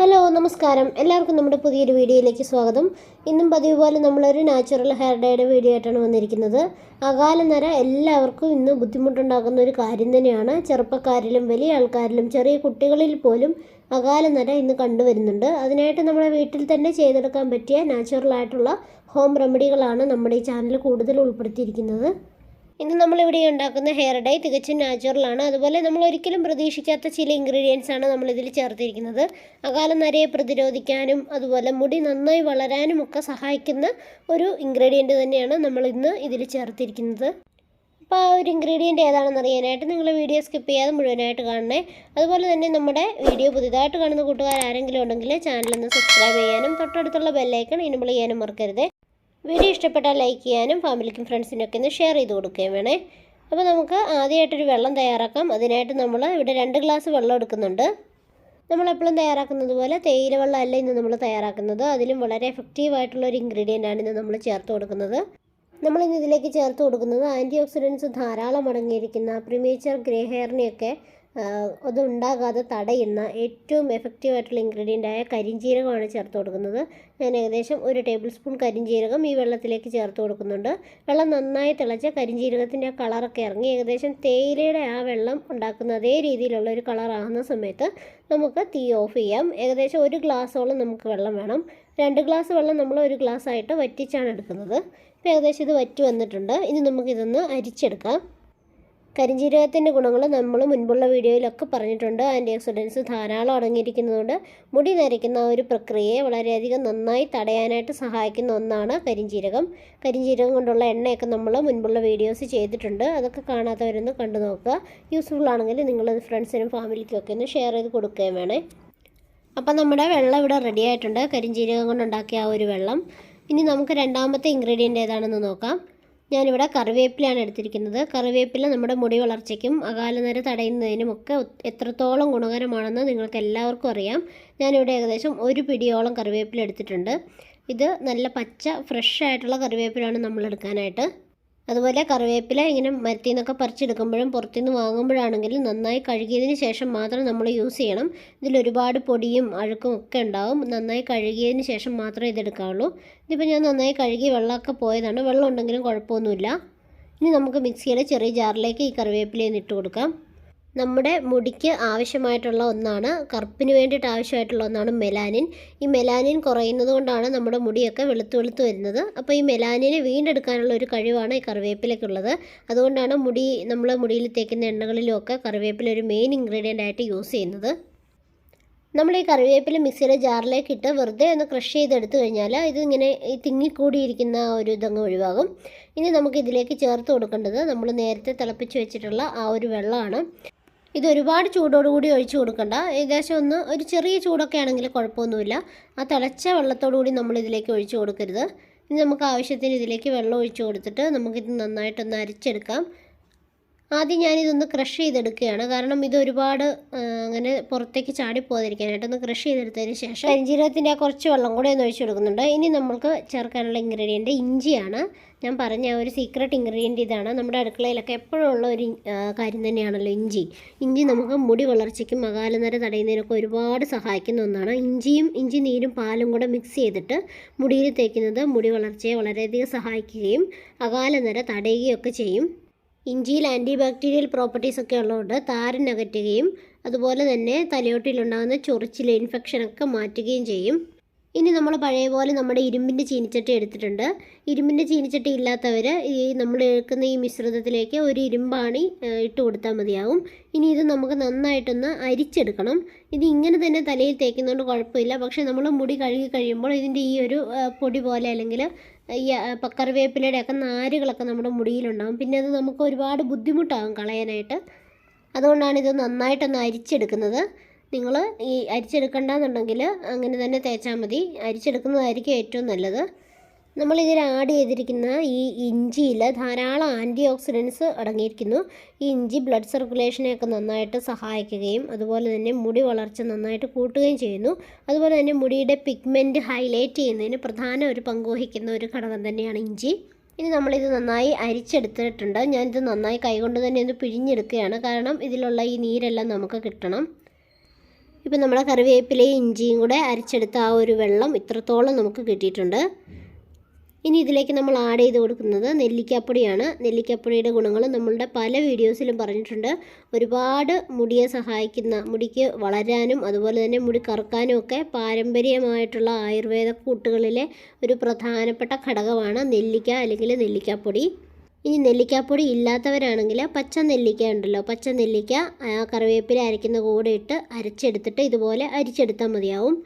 Hello നമസ്കാരം. എല്ലാവർക്കും നമ്മുടെ പുതിയൊരു വീഡിയോയിലേക്ക് സ്വാഗതം. ഇന്നും പതിവ് പോലെ നമ്മളൊരു നാച്ചുറൽ ഹെയർ ഡേയുടെ വീഡിയോ ആയിട്ടാണ് വന്നിരിക്കുന്നത്. അകാല നര എല്ലാവർക്കും ഇന്ന് ബുദ്ധിമുട്ടുണ്ടാക്കുന്ന ഒരു കാര്യം തന്നെയാണ്. ചെറുപ്പക്കാരിലും വലിയ ആൾക്കാരിലും ചെറിയ കുട്ടികളിൽ പോലും അകാല നര ഇന്ന് കണ്ടുവരുന്നുണ്ട്. അതിനായിട്ട് നമ്മളെ വീട്ടിൽ തന്നെ ചെയ്തെടുക്കാൻ പറ്റിയ നാച്ചുറൽ ആയിട്ടുള്ള ഹോം റെമഡികളാണ് നമ്മുടെ ഈ ചാനൽ കൂടുതൽ ഉൾപ്പെടുത്തിയിരിക്കുന്നത്. ഇന്ന് നമ്മളിവിടെ ഉണ്ടാക്കുന്ന ഹെയർ ഡൈ തികച്ചും നാച്ചുറലാണ് അതുപോലെ നമ്മൾ ഒരിക്കലും പ്രതീക്ഷിക്കാത്ത ചില ഇൻഗ്രീഡിയൻസ് ആണ് നമ്മളിതിൽ ചേർത്തിരിക്കുന്നത്. അകാല നരയെ പ്രതിരോധിക്കാനും അതുപോലെ മുടി നന്നായി വളരാനും ഒക്കെ സഹായിക്കുന്ന ഒരു ഇൻഗ്രീഡിയന്റ് തന്നെയാണ് നമ്മൾ ഇന്ന് ഇതിൽ ചേർത്തിരിക്കുന്നത്. അപ്പോൾ ആ ഒരു ഇൻഗ്രീഡിയന്റ് ഏതാണെന്ന് അറിയാനായിട്ട് നിങ്ങൾ വീഡിയോ സ്കിപ്പ് ചെയ്യാതെ മുഴുവനായിട്ട് കാണണേ. അതുപോലെ തന്നെ നമ്മുടെ വീഡിയോ പുതിയതായിട്ട് കാണുന്ന കൂട്ടുകാർ ആരെങ്കിലും ഉണ്ടെങ്കിൽ ചാനലൊന്ന് സബ്സ്ക്രൈബ് ചെയ്യാനും തൊട്ടടുത്തുള്ള ബെല്ലൈക്കൺ ഇനബിൾ ചെയ്യാനും മറക്കരുത്. വീഡിയോ ഇഷ്ടപ്പെട്ടാൽ ലൈക്ക് ചെയ്യാനും ഫാമിലിക്കും ഫ്രണ്ട്സിനൊക്കെ ഒന്ന് ഷെയർ ചെയ്ത് കൊടുക്കുകയും വേണേ. അപ്പോൾ നമുക്ക് ആദ്യമായിട്ടൊരു വെള്ളം തയ്യാറാക്കാം. അതിനായിട്ട് നമ്മൾ ഇവിടെ രണ്ട് ഗ്ലാസ് വെള്ളം എടുക്കുന്നുണ്ട്. നമ്മളെപ്പോഴും തയ്യാറാക്കുന്നത് പോലെ തേയില വെള്ളം അല്ല ഇന്ന് നമ്മൾ തയ്യാറാക്കുന്നത്. അതിലും വളരെ എഫക്റ്റീവ് ആയിട്ടുള്ള ഒരു ഇൻഗ്രീഡിയന്റ് ആണ് ഇന്ന് നമ്മൾ ചേർത്ത് കൊടുക്കുന്നത്. നമ്മളിന്ന് ഇതിലേക്ക് ചേർത്ത് കൊടുക്കുന്നത് ആന്റി ഓക്സിഡൻസ് ധാരാളം അടങ്ങിയിരിക്കുന്ന പ്രിമേച്ചർ ഗ്രേ ഹെയറിനെയൊക്കെ അത് ഉണ്ടാകാതെ തടയുന്ന ഏറ്റവും എഫക്റ്റീവ് ആയിട്ടുള്ള ഇൻഗ്രീഡിയന്റ് ആയ കരിഞ്ജീരകമാണ് ചേർത്ത് കൊടുക്കുന്നത്. ഞാൻ ഏകദേശം ഒരു ടേബിൾ സ്പൂൺ കരിഞ്ജീരകം ഈ വെള്ളത്തിലേക്ക് ചേർത്ത് കൊടുക്കുന്നുണ്ട്. വെള്ളം നന്നായി തിളച്ച കരിഞ്ജീരകത്തിന്റെ ആ കളറൊക്കെ ഇറങ്ങി ഏകദേശം തേയിലയുടെ ആ വെള്ളം ഉണ്ടാക്കുന്ന അതേ രീതിയിലുള്ള ഒരു കളറാകുന്ന സമയത്ത് നമുക്ക് തീ ഓഫ് ചെയ്യാം. ഏകദേശം ഒരു ഗ്ലാസ്സോളം നമുക്ക് വെള്ളം വേണം. രണ്ട് ഗ്ലാസ് വെള്ളം നമ്മൾ ഒരു ഗ്ലാസ് ആയിട്ട് വറ്റിച്ചാണ് എടുക്കുന്നത്. ഇപ്പോൾ ഏകദേശം ഇത് വറ്റി വന്നിട്ടുണ്ട്. ഇനി നമുക്കിതൊന്ന് അരിച്ചെടുക്കാം. കരിഞ്ജീരകത്തിന്റെ ഗുണങ്ങൾ നമ്മൾ മുൻപുള്ള വീഡിയോയിലൊക്കെ പറഞ്ഞിട്ടുണ്ട്. ആന്റി ഓക്സിഡൻസ് ധാരാളം അടങ്ങിയിരിക്കുന്നതുകൊണ്ട് മുടി നരയ്ക്കുന്ന ഒരു പ്രക്രിയയെ വളരെയധികം നന്നായി തടയാനായിട്ട് സഹായിക്കുന്ന ഒന്നാണ് കരിഞ്ജീരകം കരിഞ്ജീരകം കൊണ്ടുള്ള എണ്ണയൊക്കെ നമ്മൾ മുൻപുള്ള വീഡിയോസ് ചെയ്തിട്ടുണ്ട്. അതൊക്കെ കാണാത്തവരൊന്ന് കണ്ടു നോക്കുക. യൂസ്ഫുൾ ആണെങ്കിൽ നിങ്ങളത് ഫ്രണ്ട്സിനും ഫാമിലിക്കൊക്കെ ഒന്ന് ഷെയർ ചെയ്ത് കൊടുക്കുകയും വേണേ. അപ്പം നമ്മുടെ വെള്ളം ഇവിടെ റെഡി ആയിട്ടുണ്ട്. കരിഞ്ജീരകം കൊണ്ടുണ്ടാക്കിയ ആ ഒരു വെള്ളം. ഇനി നമുക്ക് രണ്ടാമത്തെ ഇൻഗ്രീഡിയന്റ് ഏതാണെന്ന് നോക്കാം. ഞാനിവിടെ കറിവേപ്പിലാണ് എടുത്തിരിക്കുന്നത്. കറിവേപ്പില നമ്മുടെ മുടി വളർച്ചയ്ക്കും അകാലനര തടയുന്നതിനും ഒക്കെ എത്രത്തോളം ഗുണകരമാണെന്ന് നിങ്ങൾക്ക് എല്ലാവർക്കും അറിയാം. ഞാനിവിടെ ഏകദേശം ഒരു പിടിയോളം കറിവേപ്പില എടുത്തിട്ടുണ്ട്. ഇത് നല്ല പച്ച ഫ്രഷ് ആയിട്ടുള്ള കറിവേപ്പിലാണ് നമ്മൾ എടുക്കാനായിട്ട് അതുപോലെ കറിവേപ്പില ഇങ്ങനെ മരത്തിൽ നിന്നൊക്കെ പറിച്ചെടുക്കുമ്പോഴും പുറത്തുനിന്ന് വാങ്ങുമ്പോഴാണെങ്കിലും നന്നായി കഴുകിയതിന് ശേഷം മാത്രം നമ്മൾ യൂസ് ചെയ്യണം. ഇതിൽ ഒരുപാട് പൊടിയും അഴുക്കും ഒക്കെ ഉണ്ടാവും. നന്നായി കഴുകിയതിന് ശേഷം മാത്രമേ ഇതെടുക്കാവുള്ളൂ. ഇതിപ്പോൾ ഞാൻ നന്നായി കഴുകി വെള്ളമൊക്കെ പോയതാണ്. വെള്ളം ഉണ്ടെങ്കിലും കുഴപ്പമൊന്നുമില്ല. ഇനി നമുക്ക് മിക്സിയുടെ ചെറിയ ജാറിലേക്ക് ഈ കറിവേപ്പിലയൊന്ന് ഇട്ട് കൊടുക്കാം. നമ്മുടെ മുടിക്ക് ആവശ്യമായിട്ടുള്ള ഒന്നാണ് കറുപ്പിന് വേണ്ടിയിട്ട് ആവശ്യമായിട്ടുള്ള ഒന്നാണ് മെലാനിൻ. ഈ മെലാനിൻ കുറയുന്നത് കൊണ്ടാണ് നമ്മുടെ മുടിയൊക്കെ വെളുത്ത് വെളുത്ത് വരുന്നത്. അപ്പോൾ ഈ മെലാനിനെ വീണ്ടെടുക്കാനുള്ള ഒരു കഴിവാണ് ഈ കറിവേപ്പിലയ്ക്കുള്ളത് അതുകൊണ്ടാണ് മുടി നമ്മൾ മുടിയിൽ തേക്കുന്ന എണ്ണകളിലുമൊക്കെ കറിവേപ്പില ഒരു മെയിൻ ഇൻഗ്രീഡിയന്റ് ആയിട്ട് യൂസ് ചെയ്യുന്നത്. നമ്മൾ ഈ കറിവേപ്പില മിക്സിയുടെ ജാറിലേക്ക് ഇട്ട് വെറുതെ ഒന്ന് ക്രഷ് ചെയ്തെടുത്തു കഴിഞ്ഞാൽ ഇതിങ്ങനെ ഈ തിങ്ങിക്കൂടിയിരിക്കുന്ന ഒരു ഇതങ്ങ് ഒഴിവാകും. ഇനി നമുക്ക് ഇതിലേക്ക് ചേർത്ത് കൊടുക്കേണ്ടത് നമ്മൾ നേരത്തെ തിളപ്പിച്ച് വെച്ചിട്ടുള്ള ആ ഒരു വെള്ളമാണ്. ഇത് ഒരുപാട് ചൂടോടുകൂടി ഒഴിച്ചു കൊടുക്കണ്ട. ഏകദേശം ഒന്ന് ഒരു ചെറിയ ചൂടൊക്കെ ആണെങ്കിൽ കുഴപ്പമൊന്നുമില്ല. ആ തിളച്ച വെള്ളത്തോടുകൂടി നമ്മൾ ഇതിലേക്ക് ഒഴിച്ചു കൊടുക്കരുത്. ഇനി നമുക്ക് ആവശ്യത്തിന് ഇതിലേക്ക് വെള്ളം ഒഴിച്ചു കൊടുത്തിട്ട് നമുക്കിത് നന്നായിട്ടൊന്ന് അരിച്ചെടുക്കാം. ആദ്യം ഞാനിതൊന്ന് ക്രഷ് ചെയ്തെടുക്കുകയാണ്. കാരണം ഇത് ഒരുപാട് അങ്ങനെ പുറത്തേക്ക് ചാടി പോകാതിരിക്കാനായിട്ട് ഒന്ന് ക്രഷ് ചെയ്തെടുത്തതിന് ശേഷം കരിഞ്ജീരകത്തിന്റെ കുറച്ച് വെള്ളം കൂടെ ഒന്ന് ഒഴിച്ചു കൊടുക്കുന്നുണ്ട്. ഇനി നമ്മൾക്ക് ചേർക്കാനുള്ള ഇൻഗ്രീഡിയന്റ് ഇഞ്ചിയാണ്. ഞാൻ പറഞ്ഞ ഒരു സീക്രട്ട് ഇൻഗ്രീഡിയന്റ് ഇതാണ്. നമ്മുടെ അടുക്കളയിലൊക്കെ എപ്പോഴും ഉള്ള ഒരു കാര്യം തന്നെയാണല്ലോ ഇഞ്ചി. ഇഞ്ചി നമുക്ക് മുടി വളർച്ചയ്ക്കും അകാലനര തടയുന്നതിനൊക്കെ ഒരുപാട് സഹായിക്കുന്ന ഒന്നാണ്. ഇഞ്ചിയും ഇഞ്ചി നീരും പാലും കൂടെ മിക്സ് ചെയ്തിട്ട് മുടിയിൽ തേക്കുന്നത് മുടി വളർച്ചയെ വളരെയധികം സഹായിക്കുകയും അകാലനര തടയുകയൊക്കെ ചെയ്യും. ഇഞ്ചിയിൽ ആന്റി ബാക്ടീരിയൽ പ്രോപ്പർട്ടീസ് ഒക്കെ ഉള്ളതുകൊണ്ട് താരൻ അകറ്റുകയും അതുപോലെ തന്നെ തലയോട്ടിലുണ്ടാകുന്ന ചൊറിച്ചിൽ ഇൻഫെക്ഷനൊക്കെ മാറ്റുകയും ചെയ്യും. ഇനി നമ്മൾ പഴയ പോലെ നമ്മുടെ ഇരുമ്പിന്റെ ചീനിച്ചട്ടി എടുത്തിട്ടുണ്ട്. ഇരുമ്പിന്റെ ചീനിച്ചട്ടി ഇല്ലാത്തവർ ഈ നമ്മൾ എടുക്കുന്ന ഈ മിശ്രിതത്തിലേക്ക് ഒരു ഇരുമ്പാണി ഇട്ട് കൊടുത്താൽ മതിയാവും. ഇനി ഇത് നമുക്ക് നന്നായിട്ടൊന്ന് അരിച്ചെടുക്കണം. ഇത് ഇങ്ങനെ തന്നെ തലയിൽ തേക്കുന്നതുകൊണ്ട് കുഴപ്പമില്ല. പക്ഷേ നമ്മൾ മുടി കഴുകി കഴിയുമ്പോൾ ഇതിന്റെ ഈ ഒരു പൊടി പോലെ അല്ലെങ്കിൽ ഈ കറിവേപ്പിലയുടെ ഒക്കെ നാരുകളൊക്കെ നമ്മുടെ മുടിയിലുണ്ടാകും പിന്നെ അത് നമുക്ക് ഒരുപാട് ബുദ്ധിമുട്ടാകും കളയാനായിട്ട്. അതുകൊണ്ടാണ് ഇത് നന്നായിട്ടൊന്ന് അരിച്ചെടുക്കുന്നത്. നിങ്ങൾ ഈ അരിച്ചെടുക്കണ്ടെന്നുണ്ടെങ്കിൽ അങ്ങനെ തന്നെ തേച്ചാൽ മതി. അരിച്ചെടുക്കുന്നതായിരിക്കും ഏറ്റവും നല്ലത്. നമ്മളിതിൽ ആഡ് ചെയ്തിരിക്കുന്ന ഈ ഇഞ്ചിയിൽ ധാരാളം ആന്റി ഓക്സിഡൻസ് അടങ്ങിയിരിക്കുന്നു. ഈ ഇഞ്ചി ബ്ലഡ് സർക്കുലേഷനെയൊക്കെ നന്നായിട്ട് സഹായിക്കുകയും അതുപോലെ തന്നെ മുടി വളർച്ച നന്നായിട്ട് കൂട്ടുകയും ചെയ്യുന്നു. അതുപോലെ തന്നെ മുടിയുടെ പിഗ്മെന്റ് ഹൈലൈറ്റ് ചെയ്യുന്നതിന് പ്രധാന ഒരു പങ്ക് വഹിക്കുന്ന ഒരു ഘടകം തന്നെയാണ് ഇഞ്ചി. ഇനി നമ്മളിത് നന്നായി അരിച്ചെടുത്തിട്ടുണ്ട്. ഞാനിത് നന്നായി കൈകൊണ്ട് തന്നെ ഒന്ന് പിഴിഞ്ഞെടുക്കുകയാണ്. കാരണം ഇതിലുള്ള ഈ നീരെല്ലാം നമുക്ക് കിട്ടണം. ഇപ്പം നമ്മുടെ കറിവേപ്പിലയും ഇഞ്ചിയും കൂടെ അരിച്ചെടുത്ത ആ ഒരു വെള്ളം ഇത്രത്തോളം നമുക്ക് കിട്ടിയിട്ടുണ്ട്. ഇനി ഇതിലേക്ക് നമ്മൾ ആഡ് ചെയ്ത് കൊടുക്കുന്നത് നെല്ലിക്കാപ്പൊടിയാണ്. നെല്ലിക്കാപ്പൊടിയുടെ ഗുണങ്ങൾ നമ്മളുടെ പല വീഡിയോസിലും പറഞ്ഞിട്ടുണ്ട്. ഒരുപാട് മുടിയെ സഹായിക്കുന്ന മുടിക്ക് വളരാനും അതുപോലെ തന്നെ മുടി കറുക്കാനും ഒക്കെ പാരമ്പര്യമായിട്ടുള്ള ആയുർവേദ കൂട്ടുകളിലെ ഒരു പ്രധാനപ്പെട്ട ഘടകമാണ് നെല്ലിക്ക അല്ലെങ്കിൽ നെല്ലിക്കാപ്പൊടി. ഇനി നെല്ലിക്കാപ്പൊടി ഇല്ലാത്തവരാണെങ്കിൽ പച്ച നെല്ലിക്ക ഉണ്ടല്ലോ. പച്ച നെല്ലിക്ക കറിവേപ്പില അരയ്ക്കുന്ന കൂടെ ഇട്ട് അരച്ചെടുത്തിട്ട് ഇതുപോലെ അരിച്ചെടുത്താൽ മതിയാവും.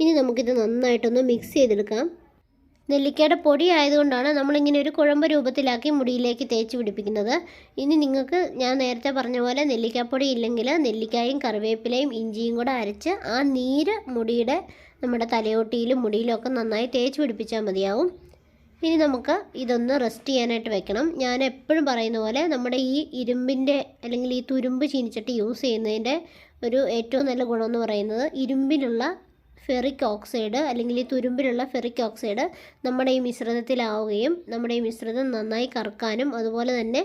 ഇനി നമുക്കിത് നന്നായിട്ടൊന്ന് മിക്സ് ചെയ്തെടുക്കാം. നെല്ലിക്കയുടെ പൊടി ആയതുകൊണ്ടാണ് നമ്മളിങ്ങനെ ഒരു കുഴമ്പ് രൂപത്തിലാക്കി മുടിയിലേക്ക് തേച്ച് പിടിപ്പിക്കുന്നത്. ഇനി നിങ്ങൾക്ക് ഞാൻ നേരത്തെ പറഞ്ഞ പോലെ നെല്ലിക്കാപ്പൊടി ഇല്ലെങ്കിൽ നെല്ലിക്കായും കറിവേപ്പിലയും ഇഞ്ചിയും കൂടെ അരച്ച് ആ നീര് മുടിയുടെ നമ്മുടെ തലയോട്ടിയിലും മുടിയിലും ഒക്കെ നന്നായി തേച്ച് പിടിപ്പിച്ചാൽ മതിയാവും. ഇനി നമുക്ക് ഇതൊന്ന് റെസ്റ്റ് ചെയ്യാനായിട്ട് വെക്കണം. ഞാൻ എപ്പോഴും പറയുന്ന പോലെ നമ്മുടെ ഈ ഇരുമ്പിന്റെ അല്ലെങ്കിൽ ഈ തുരുമ്പ് ചീനിച്ചിട്ട് യൂസ് ചെയ്യുന്നതിന്റെ ഒരു ഏറ്റവും നല്ല ഗുണമെന്ന് പറയുന്നത് ഇരുമ്പിലുള്ള ഫെറിക് ഓക്സൈഡ് അല്ലെങ്കിൽ ഈ തുരുമ്പിലുള്ള ഫെറിക് ഓക്സൈഡ് നമ്മുടെ ഈ മിശ്രിതത്തിലാവുകയും നമ്മുടെ ഈ മിശ്രിതം നന്നായി കറക്കാനും അതുപോലെ തന്നെ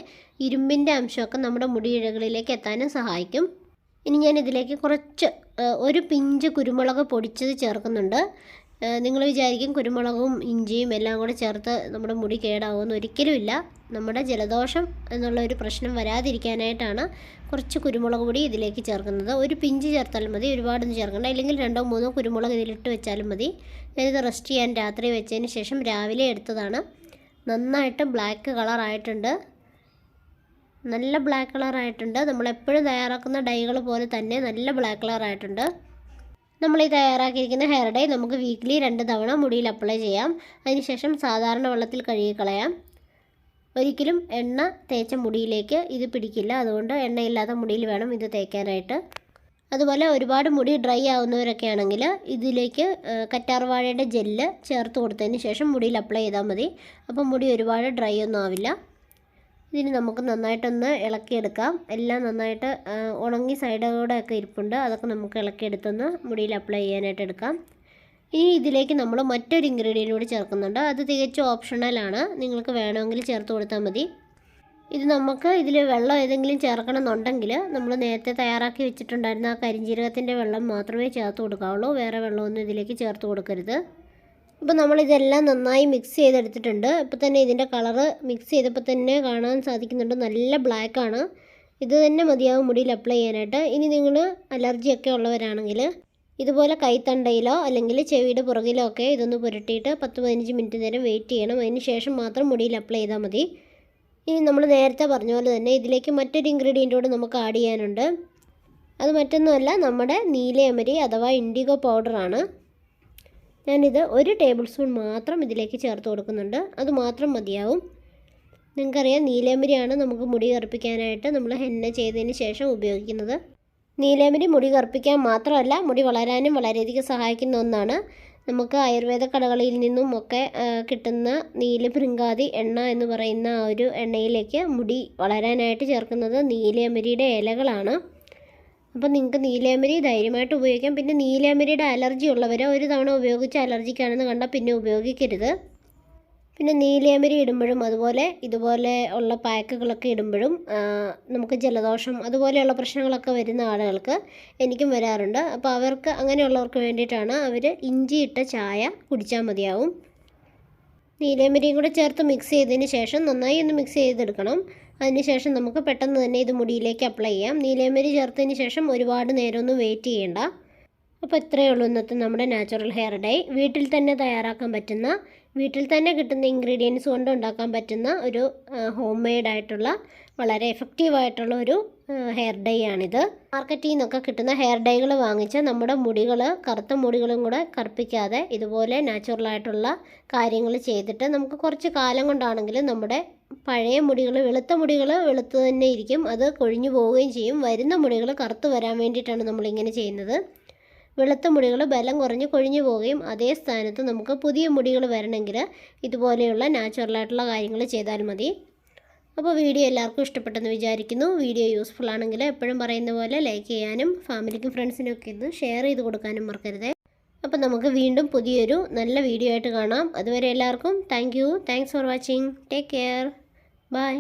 ഇരുമ്പിന്റെ അംശമൊക്കെ നമ്മുടെ മുടിയിഴകളിലേക്ക് എത്താനും സഹായിക്കും. ഇനി ഞാൻ ഇതിലേക്ക് കുറച്ച് ഒരു പിഞ്ച് കുരുമുളക് പൊടിച്ചത് ചേർക്കുന്നുണ്ട്. നിങ്ങൾ വിചാരിക്കും കുരുമുളകും ഇഞ്ചിയും എല്ലാം കൂടെ ചേർത്ത് നമ്മുടെ മുടി കേടാവുമെന്ന് ഒരിക്കലുമില്ല. നമ്മുടെ ജലദോഷം എന്നുള്ള ഒരു പ്രശ്നം വരാതിരിക്കാനായിട്ടാണ് കുറച്ച് കുരുമുളക് പൊടി ഇതിലേക്ക് ചേർക്കുന്നത്. ഒരു പിഞ്ച് ചേർത്താലും മതി ഒരുപാടൊന്നും ചേർക്കണ്ട. അല്ലെങ്കിൽ രണ്ടോ മൂന്നോ കുരുമുളക് ഇതിലിട്ട് വെച്ചാലും മതി. ഞാനിത് റെസ്റ്റ് ചെയ്യാൻ രാത്രി വെച്ചതിന് ശേഷം രാവിലെ എടുത്തതാണ്. നന്നായിട്ട് ബ്ലാക്ക് കളറായിട്ടുണ്ട് നല്ല ബ്ലാക്ക് കളറായിട്ടുണ്ട് നമ്മളെപ്പോഴും തയ്യാറാക്കുന്ന ഡൈകൾ പോലെ തന്നെ നല്ല ബ്ലാക്ക് കളറായിട്ടുണ്ട് നമ്മൾ ഈ തയ്യാറാക്കിയിരിക്കുന്ന ഹെയർ ഡൈ നമുക്ക് വീക്ക്ലി രണ്ട് തവണ മുടിയിൽ അപ്ലൈ ചെയ്യാം. അതിനുശേഷം സാധാരണ വെള്ളത്തിൽ കഴുകി കളയാം. ഒരിക്കലും എണ്ണ തേച്ച മുടിയിലേക്ക് ഇത് പിടിക്കില്ല. അതുകൊണ്ട് എണ്ണയില്ലാത്ത മുടിയിൽ വേണം ഇത് തേക്കാനായിട്ട്. അതുപോലെ ഒരുപാട് മുടി ഡ്രൈ ആവുന്നവരൊക്കെ ആണെങ്കിൽ ഇതിലേക്ക് കറ്റാർവാഴയുടെ ജെല്ല് ചേർത്ത് കൊടുത്തതിന് ശേഷം മുടിയിൽ അപ്ലൈ ചെയ്താൽ മതി. അപ്പം മുടി ഒരുപാട് ഡ്രൈ ഒന്നും ആവില്ല. ഇതിന് നമുക്ക് നന്നായിട്ടൊന്ന് ഇളക്കിയെടുക്കാം. എല്ലാം നന്നായിട്ട് ഉണങ്ങി സൈഡോടെ ഒക്കെ ഇരിപ്പുണ്ട്. അതൊക്കെ നമുക്ക് ഇളക്കിയെടുത്തൊന്ന് മുടിയിൽ അപ്ലൈ ചെയ്യാനായിട്ട് എടുക്കാം. ഇനി ഇതിലേക്ക് നമ്മൾ മറ്റൊരു ഇൻഗ്രീഡിയന്റ് കൂടി ചേർക്കുന്നുണ്ട്. അത് തികച്ചും ഓപ്ഷണലാണ് നിങ്ങൾക്ക് വേണമെങ്കിൽ ചേർത്ത് കൊടുത്താൽ മതി. ഇത് നമുക്ക് ഇതിൽ വെള്ളം ഏതെങ്കിലും ചേർക്കണം എന്നുണ്ടെങ്കിൽ നമ്മൾ നേരത്തെ തയ്യാറാക്കി വെച്ചിട്ടുണ്ടായിരുന്ന ആ കരിഞ്ചീരകത്തിന്റെ വെള്ളം മാത്രമേ ചേർത്ത് കൊടുക്കാവുള്ളൂ. വേറെ വെള്ളമൊന്നും ഇതിലേക്ക് ചേർത്ത് കൊടുക്കരുത്. ഇപ്പോൾ നമ്മളിതെല്ലാം നന്നായി മിക്സ് ചെയ്തെടുത്തിട്ടുണ്ട്. ഇപ്പോൾ തന്നെ ഇതിന്റെ കളറ് മിക്സ് ചെയ്തപ്പോൾ തന്നെ കാണാൻ സാധിക്കുന്നുണ്ട്. നല്ല ബ്ലാക്കാണ് ഇത് തന്നെ മതിയാവും മുടിയിൽ അപ്ലൈ ചെയ്യാനായിട്ട്. ഇനി നിങ്ങൾ അലർജിയൊക്കെ ഉള്ളവരാണെങ്കിൽ ഇതുപോലെ കൈത്തണ്ടയിലോ അല്ലെങ്കിൽ ചെവിയുടെ പുറകിലോ ഒക്കെ ഇതൊന്ന് പുരട്ടിയിട്ട് പത്ത് പതിനഞ്ച് മിനിറ്റ് നേരം വെയിറ്റ് ചെയ്യണം. അതിന് ശേഷം മാത്രം മുടിയിൽ അപ്ലൈ ചെയ്താൽ മതി. ഇനി നമ്മൾ നേരത്തെ പറഞ്ഞ പോലെ തന്നെ ഇതിലേക്ക് മറ്റൊരു ഇൻഗ്രീഡിയന്റ് കൂടെ നമുക്ക് ആഡ് ചെയ്യാനുണ്ട്. അത് മറ്റൊന്നുമല്ല നമ്മുടെ നീലയമരി അഥവാ ഇൻഡിഗോ പൗഡറാണ് ഞാനിത് ഒരു ടേബിൾ സ്പൂൺ മാത്രം ഇതിലേക്ക് ചേർത്ത് കൊടുക്കുന്നുണ്ട്. അത് മാത്രം മതിയാവും. നിങ്ങൾക്കറിയാം നീലേമ്പരിയാണ് നമുക്ക് മുടി കറുപ്പിക്കാനായിട്ട് നമ്മൾ ഹെന്ന ചെയ്തതിന് ശേഷം ഉപയോഗിക്കുന്നത്. നീലേമ്പരി മുടി കറുപ്പിക്കാൻ മാത്രമല്ല മുടി വളരാനും വളരെയധികം സഹായിക്കുന്ന ഒന്നാണ്. നമുക്ക് ആയുർവേദ കടകളിൽ നിന്നും ഒക്കെ കിട്ടുന്ന കിട്ടുന്ന നീലഭൃങ്കാതി എണ്ണ എന്ന് പറയുന്ന ഒരു എണ്ണയിലേക്ക് മുടി വളരാനായിട്ട് ചേർക്കുന്നത് നീലയമരിയുടെ ഇലകളാണ്. അപ്പോൾ നിങ്ങൾക്ക് നീലാമരി ധൈര്യമായിട്ട് ഉപയോഗിക്കാം. പിന്നെ നീലാമരിയുടെ അലർജി ഉള്ളവർ ഒരു തവണ ഉപയോഗിച്ച് അലർജിക്കാണെന്ന് കണ്ടാൽ പിന്നെ ഉപയോഗിക്കരുത്. പിന്നെ നീലാമരി ഇടുമ്പോഴും അതുപോലെ ഇതുപോലെ ഉള്ള പാക്കുകളൊക്കെ ഇടുമ്പോഴും നമുക്ക് ജലദോഷം അതുപോലെയുള്ള പ്രശ്നങ്ങളൊക്കെ വരുന്ന ആളുകൾക്ക് എനിക്കും വരാറുണ്ട്. അപ്പോൾ അവർക്ക് അങ്ങനെയുള്ളവർക്ക് വേണ്ടിയിട്ടാണ് അവർ ഇഞ്ചിയിട്ട ചായ കുടിച്ചാൽ മതിയാവും. നീലാമരിയും കൂടെ ചേർത്ത് മിക്സ് ചെയ്തതിന് ശേഷം നന്നായി ഒന്ന് മിക്സ് ചെയ്തെടുക്കണം. അതിനുശേഷം നമുക്ക് പെട്ടെന്ന് തന്നെ ഇത് മുടിയിലേക്ക് അപ്ലൈ ചെയ്യാം. നീലേമരി ചേർത്തതിന് ശേഷം ഒരുപാട് നേരമൊന്നും വെയിറ്റ് ചെയ്യേണ്ട. അപ്പോൾ ഇത്രയേ ഉള്ളൂ ഇന്നത്തെ നമ്മുടെ നാച്ചുറൽ ഹെയർ ഡൈ വീട്ടിൽ തന്നെ തയ്യാറാക്കാൻ പറ്റുന്ന വീട്ടിൽ തന്നെ കിട്ടുന്ന ഇൻഗ്രീഡിയൻസ് കൊണ്ട് ഉണ്ടാക്കാൻ പറ്റുന്ന ഒരു ഹോം മെയ്ഡ് ആയിട്ടുള്ള വളരെ എഫക്റ്റീവ് ആയിട്ടുള്ള ഒരു ഹെയർ ഡൈ ആണിത്. മാർക്കറ്റിൽ നിന്നൊക്കെ കിട്ടുന്ന ഹെയർ ഡൈകൾ വാങ്ങിച്ച് നമ്മുടെ മുടികൾ കറുത്ത മുടികളും കൂടെ കറുപ്പിക്കാതെ ഇതുപോലെ നാച്ചുറലായിട്ടുള്ള കാര്യങ്ങൾ ചെയ്തിട്ട് നമുക്ക് കുറച്ച് കാലം കൊണ്ടാണെങ്കിലും നമ്മുടെ പഴയ മുടികൾ വെളുത്ത മുടികൾ വെളുത്ത് തന്നെ ഇരിക്കും. അത് കൊഴിഞ്ഞു പോവുകയും ചെയ്യും. വരുന്ന മുടികൾ കറുത്ത് വരാൻ വേണ്ടിയിട്ടാണ് നമ്മളിങ്ങനെ ചെയ്യുന്നത്. വെളുത്ത മുടികൾ ബലം കുറഞ്ഞ് കൊഴിഞ്ഞു പോവുകയും അതേ സ്ഥാനത്ത് നമുക്ക് പുതിയ മുടികൾ വരണമെങ്കിൽ ഇതുപോലെയുള്ള നാച്ചുറലായിട്ടുള്ള കാര്യങ്ങൾ ചെയ്താൽ മതി. അപ്പോൾ വീഡിയോ എല്ലാവർക്കും ഇഷ്ടപ്പെട്ടെന്ന് വിചാരിക്കുന്നു. വീഡിയോ യൂസ്ഫുൾ ആണെങ്കിൽ എപ്പോഴും പറയുന്ന പോലെ ലൈക്ക് ചെയ്യാനും ഫാമിലിക്കും ഫ്രണ്ട്സിനും ഒക്കെ ഷെയർ ചെയ്ത് കൊടുക്കാനും മറക്കരുത്. അപ്പോൾ നമുക്ക് വീണ്ടും പുതിയൊരു നല്ല വീഡിയോ ആയിട്ട് കാണാം. അതുവരെ എല്ലാവർക്കും thank you thanks for watching take care bye